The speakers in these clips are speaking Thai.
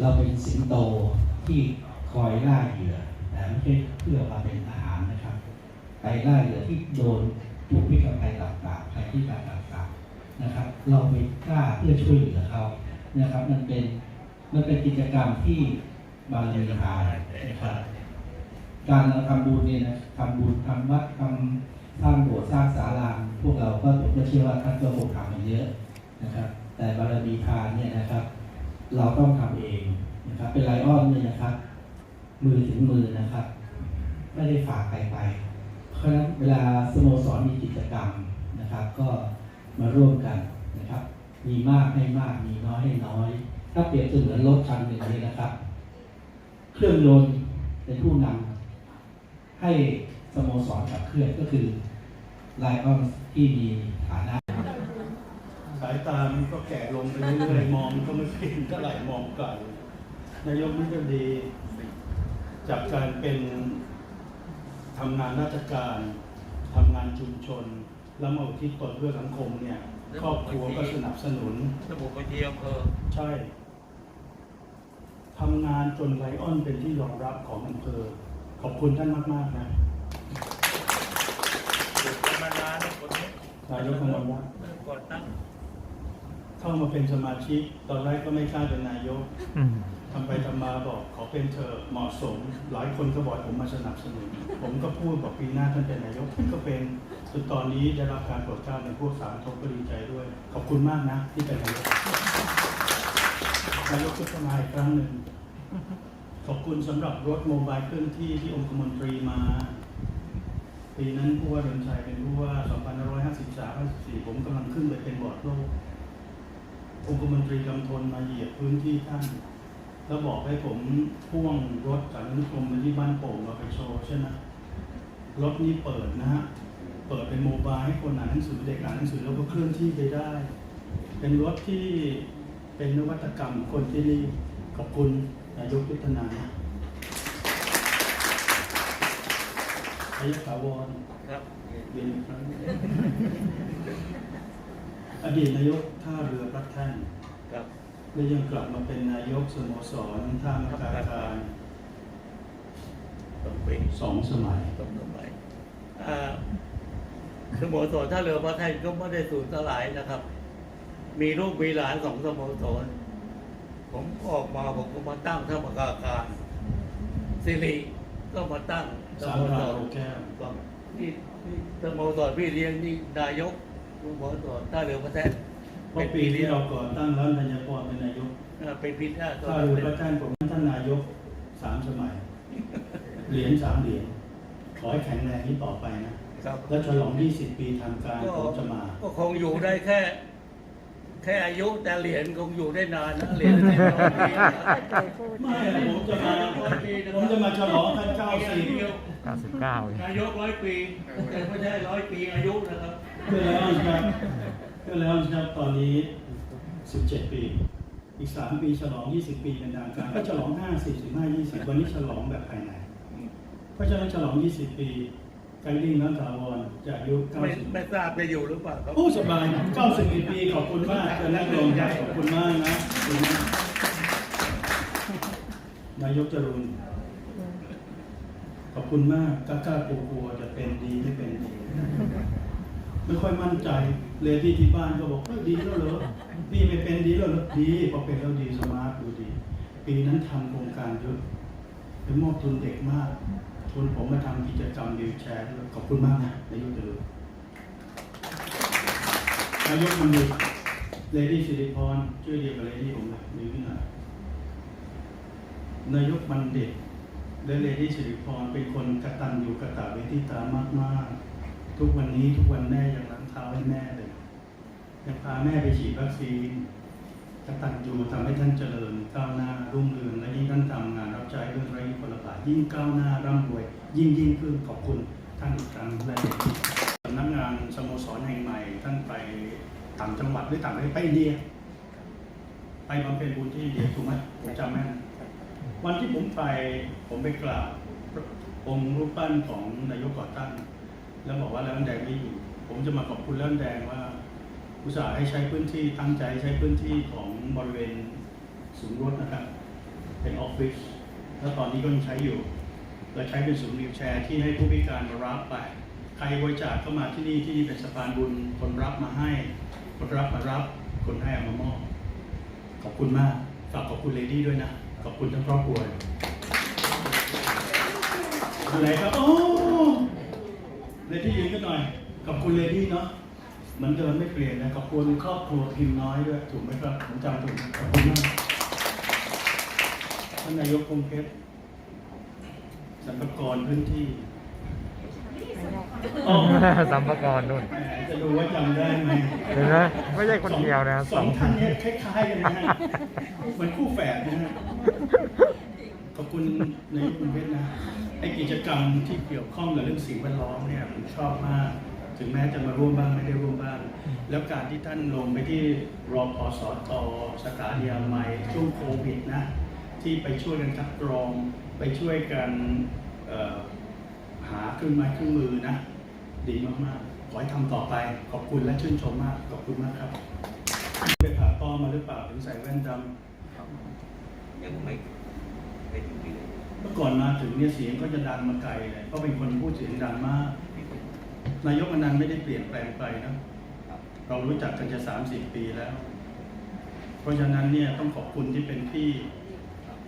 เราเป็นสิงโตที่คอยล่าเหยื่อแต่ไม่ใช่เพื่อมาเป็นอาหารนะครับ ไปล่าเหยื่อที่โดนถูกพิษภัยต่างๆภัยที่ต่างๆนะครับ เราไปกล้าเพื่อช่วยเหลือเขานะครับ มันเป็นมันเป็นกิจกรรมที่บาลีทานนะครับการเราทำบุญเนี่ยนะทำบุญทำวัดทำสร้างโบสถ์สร้างศาลาพวกเราก็ผมก็เชื่อว่าท่านก็คงทำมาเยอะนะครับ แต่บารมีทานเนี่ยนะครับ เราต้องทำเองนะครับ เป็นไลออนเนี่ยนะครับ มือถึงมือนะครับ ไม่ได้ฝากใครไป เพราะฉะนั้นเวลาสโมสรมีกิจกรรมนะครับ ก็มาร่วมกันนะครับ มีมากให้มากมีน้อยให้น้อย ถ้าเปรียบเสมือนรถคันหนึ่งเลยนะครับ เครื่องยนต์เป็นผู้นำให้สโมสรขับเคลื่อนก็คือไลออนที่มีฐานะ สายตามันก็แก่ลงไปเรื่อยๆ มองก็ไม่เป็นเท่าไหร่มองไกลนายกนี่ก็ดี จากการเป็นทำงานราชการทำงานชุมชน แล้วมาอุทิศตนเพื่อสังคมเนี่ยครอบครัวก็สนับสนุนสมุทรบัญชีอำเภอใช่ทำงานจนไลออนเป็นที่ยอมรับของอำเภอ ขอบคุณท่านมากๆนะนมานานนะคนนี้นายกกมลวัฒน์ก่อนตั้ง เข้ามาเป็นสมาชิก ตอนแรกก็ไม่กล้าเป็นนายกทำไปทำมาบอกขอเป็นเธอะเหมาะสม หลายคนก็บอกผมมาสนับสนุน ผมก็พูดบอกปีหน้าท่านเป็นนายกท่านก็เป็นจนตอนนี้ได้รับการโปรดเกล้าในพวกสามทบก็ดีใจด้วย ขอบคุณมากนะที่เป็นนายกนายกพุทธมาอีกครั้งหนึ่งขอบคุณสำหรับรถโมบายเคลื่อนที่ที่องคมนตรีมา ปีนั้นผู้ว่าเดินชัยเป็นผู้ว่า 2553-54 ผมกำลังขึ้นไปเป็นบอร์ดโลก องคมนตรีกำทนมาเหยียบพื้นที่ท่าน แล้วบอกให้ผมพ่วงรถจากนุคมมาที่บ้านโป่งมาไปโชว์ใช่ไหมรถนี้เปิดนะฮะ เปิดเป็นโมบายให้คนอ่านหนังสือเด็กอ่านหนังสือแล้วก็เคลื่อนที่ไปได้ เป็นรถที่เป็นนวัตกรรมของคนที่นี่ขอบคุณนายกยุทธนาอายกถาวรครับเรียนอีกครั้ง อดีตนายกท่าเรือพระแท่นครับและยังกลับมาเป็นนายกสโมสรท่ามกาการต้องเป็นสองสมัยต้องทำไมอ่าสโมสรท่าเรือพระไทยก็ไม่ได้สูญสลายนะครับ มีลูกมีหลานสองสโมสรผมออกมาผมก็มาตั้งท่ามกาการสิริก็มาตั้งสสามโมราสโอรแก้วก็นี่นี่สโมสรพี่เลี้ยงนี่นายก สโมสรท่าเรือพระแท้เพราะปีที่เราก่อตั้งแล้วธัญพรเป็นนายกเอ่อเป็นพิธาท่าเรือพระแท่นผมท่านนายกสามสมัย เหรียญสามเหรียญขอให้แข็งแรงนี้ต่อไปนะครับแล้วฉลอง 20 ปีทางการผมจะมา ก็คงอยู่ได้แค่ แค่อายุแต่เหรียญคงอยู่ได้นานนะเหรียญได้ร้อยปีนะไม่อะผมจะมาผมจะมาฉลองกัน94 99นายกร้อยปีแต่ไม่ใช่ร้อยปีอายุนะครับ เพื่อแล้วครับเพื่อแล้วครับตอนนี้ 17 ปี อีก 3 ปีฉลอง 20 ปีเป็นทางการก็ฉลอง 50 15 20 วันนี้ฉลองแบบภายใน เพราะฉะนั้นฉลอง 20 ปีไกดิ้งน้ำถาวรจะอายุไม่90 ไม่ทราบจะอยู่หรือเปล่าครับโอ้สบาย91ปีขอบคุณมากจะนั่งลงครับขอบคุณมากนะขอบคุณมากนายกจรุนขอบคุณมากกล้ากล้ากลัวกลัวจะเป็นดีไม่เป็นดี ไม่ค่อยมั่นใจเลยที่ที่บ้านก็บอกเฮ้ยดีแล้วเหรอพี่ไม่เป็นดีแล้วเหรอดีพอเป็นแล้วดีสมาร์ทดูดี ปีนั้นทำโครงการเยอะไปมอบทุนเด็กมาก ทุนผมมาทำกิจกรรมวิวแชร์ด้วยขอบคุณมากนะนายกเจริญนายกมันดีเลดี้สิริพรช่วยเรียกกับเลดี้ผมนะดีขึ้นหน่อยนายกบัณฑิตและเลดี้สิริพรเป็นคนกระตัญญูกระตเวทิตามากๆ ทุกวันนี้ทุกวันแม่ยังล้างเท้าให้แม่เลยยังพาแม่ไปฉีดวัคซีนกตัญญูทำให้ท่านเจริญก้าวหน้ารุ่งเรืองและยิ่งท่านทำงานรับใช้เรื่องไร้พลบาทยิ่งก้าวหน้าร่ำรวย ยิ่งยิ่งขึ้นขอบคุณท่านอีกครั้งและสำนักงานสโมสรแห่งใหม่ ท่านไปต่างจังหวัดหรือต่างประเทศไปอินเดีย ไปบำเพ็ญบุญที่เดียถูกไหมผมจำแม่นวันที่ผมไปผมไปกราบองค์รูปปั้นของนายกก่อตั้ง แล้วบอกว่าแล้วแดงไม่อยู่ ผมจะมาขอบคุณแล้วแดงว่าอุตส่าห์ให้ใช้พื้นที่ตั้งใจใช้พื้นที่ของบริเวณศูนย์รถนะครับ เป็นออฟฟิศแล้วตอนนี้ก็ยังใช้อยู่เราใช้เป็นศูนย์วีลแชร์ที่ให้ผู้พิการมารับไป ใครบริจาคเข้ามาที่นี่ที่นี่เป็นสะพานบุญคนรับมาให้ คนรับมารับ คนให้เอามามอบขอบคุณมากฝากขอบคุณเลดี้ด้วยนะ ขอบคุณทั้งครอบครัวอะไหนครับโอ้ เลดี้ยืนกันหน่อยขอบคุณเลดี้เนาะเหมือนเดิมไม่เปลี่ยนนะขอบคุณครอบครัวพิมพ์น้อยด้วยถูกไหมครับผมจำถูกขอบคุณมากท่านนายกคงเพชรสรรพากรพื้นที่อ๋อสัมภากรนู่นแหมจะดูว่าจำได้ไหมเห็นไหมไม่ใช่คนเดียวนะสองท่านเนี้คล้ายๆกันนะฮะเหมือนคู่แฝดนะฮะข อบคุณในคุณเพชรนะไอกิจกรรมที่เกี่ยวข้องกับเรื่องสิ่งแวดล้อมเนี่ยผมชอบมาก ถึงแม้จะมาร่วมบ้างไม่ได้ร่วมบ้าง แล้วการที่ท่านลงไปที่รอพอสตสถานีอนามัยช่วงโควิดนะ ที่ไปช่วยกันคัดกรอง ไปช่วยกันหาเครื่องไม้เครื่องมือนะ ดีมากๆ ขอให้ทำต่อไป ขอบคุณและชื่นชมมาก ขอบคุณมากครับไปผ่าต้อมาหรือเปล่าถึงใส่แว่นดำยังไม่ ไม่ถึงเมื่อก่อนมาถึงเนี่ยเสียงก็จะดังมาไกลเลยเพราะเป็นคนพูดเสียงดังมาก นายกอนันต์ไม่ได้เปลี่ยนแปลงไปนะเรารู้จักกันจะสามสิบปีแล้ว เพราะฉะนั้นเนี่ยต้องขอบคุณที่เป็นพี่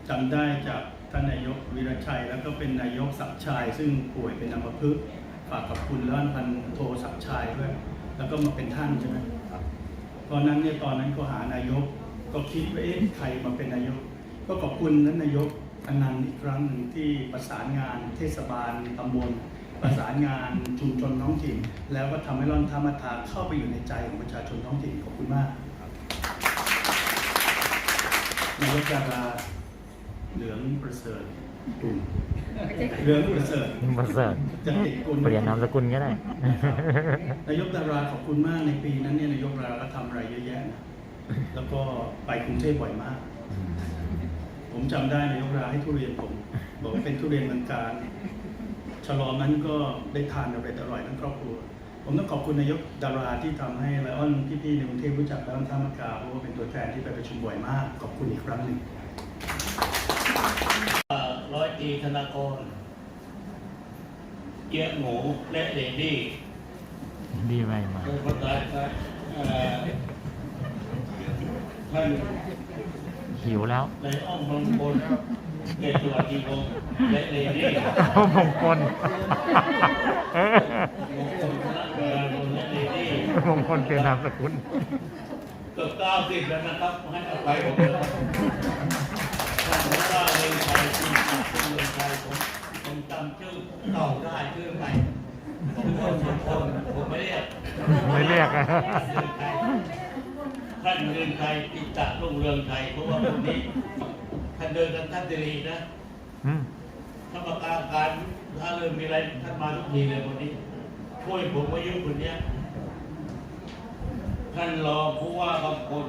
จำได้จากท่านนายกวีรชัย แล้วก็เป็นนายกศักชัยซึ่งป่วยเป็นอัมพฤกษ์ฝากขอบคุณแล้วท่านพันโทศักชัยด้วยแล้วก็มาเป็นท่านใช่ไหมตอนนั้นเนี่ยตอนนั้นก็หานายก ก็คิดว่าเอ๊ะใครมาเป็นนายก ก็ขอบคุณท่านนายก อนันต์อีกครั้งหนึ่งที่ประสานงานเทศบาลตำบลประสานงานชุมชนท้องถิ่น แล้วก็ทำให้ร่อนธรรมทานเข้าไปอยู่ในใจของประชาชนท้องถิ่นขอบคุณมากนายกดาราเหลืองประเสริฐกลุ่มเหลืองประเสริฐประเสริฐจะติดกุลเปลี่ยนนามสกุลก็ได้นายกดาราขอบคุณมากในปีนั้นเนี่ยนายกดาราก็ทำอะไรเยอะแยะนะแล้วก็ไปกรุงเทพบ่อยมาก ผมจำได้นายกดาราให้ทุเรียนผม บอกว่าเป็นทุเรียนเมืองการฉลองนั้นก็ได้ทานอร่อยอร่อยทั้งครอบครัว ผมต้องขอบคุณนายกดาราที่ทำให้ไลออนพี่ๆในกรุงเทพรู้จักไลออนท่ามะกาเพราะว่าเป็นตัวแทนที่ไปประชุมบ่อยมาก ขอบคุณอีกครั้งหนึ่งร้อยตรีธนากรเกียร์หมูและเลดี้ดีไหมมาโดยประการครับเอ่อท่าน หิวแล้วในอ้อมมงคลเกตตัวจีวงศ์และเลดี้มงคลมงคลธนากรและเลดี้มงคลเป็นนามสกุลเกือบเก้าสิบแล้วนะครับให้อภัยผมเลยครับท่านผู้ว่าเรืองไทยที่เป็นเรืองไทยผมผมจำชื่อเก่าได้ชื่อใหม่ผมคนสมพลผมไม่เรียกไม่เรียกอะ ท่านเรืองไทยติตะรุ่งเรืองไทยเพราะว่าคนนี้ท่านเดินกันท่านสิรีนะอืมถ้าประกาศการถ้าเริ่มมีอะไรท่านมาทุกทีเลยคนนี้ ช่วยผมอายุคนเนี้ยท่านรองผู้ว่าบางคน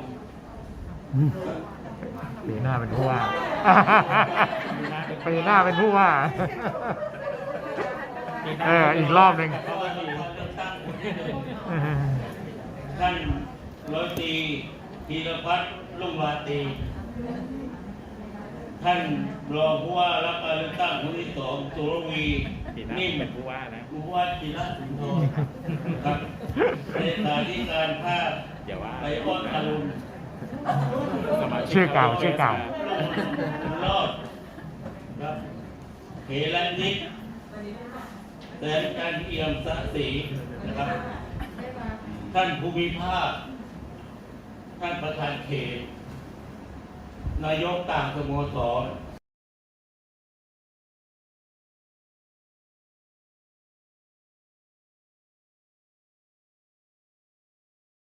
ปีหน้าเป็นผู้ว่า ปีหน้าเป็นผู้ว่า เออ อีกรอบหนึ่งเพราะว่าที่เราเลือกตั้งคนที่หนึ่งท่าน ร้อยตรีธีรพัฒน์ลุ่งวาตรีท่านรองผู้ว่ารับการเลือกตั้งคนที่สองสุรวีนิ่มเป็นผู้ว่านะ ผู้ว่าจีระสุนทรครับเลขาธิการภาคไอออนอรุณชื่อเก่าชื่อเก่า รอดครับเฮลันนิกแสนการเอี่ยมสะสีนะครับ ท่านภูมิภาค ท่านประธานเขต นายกต่างสโมสร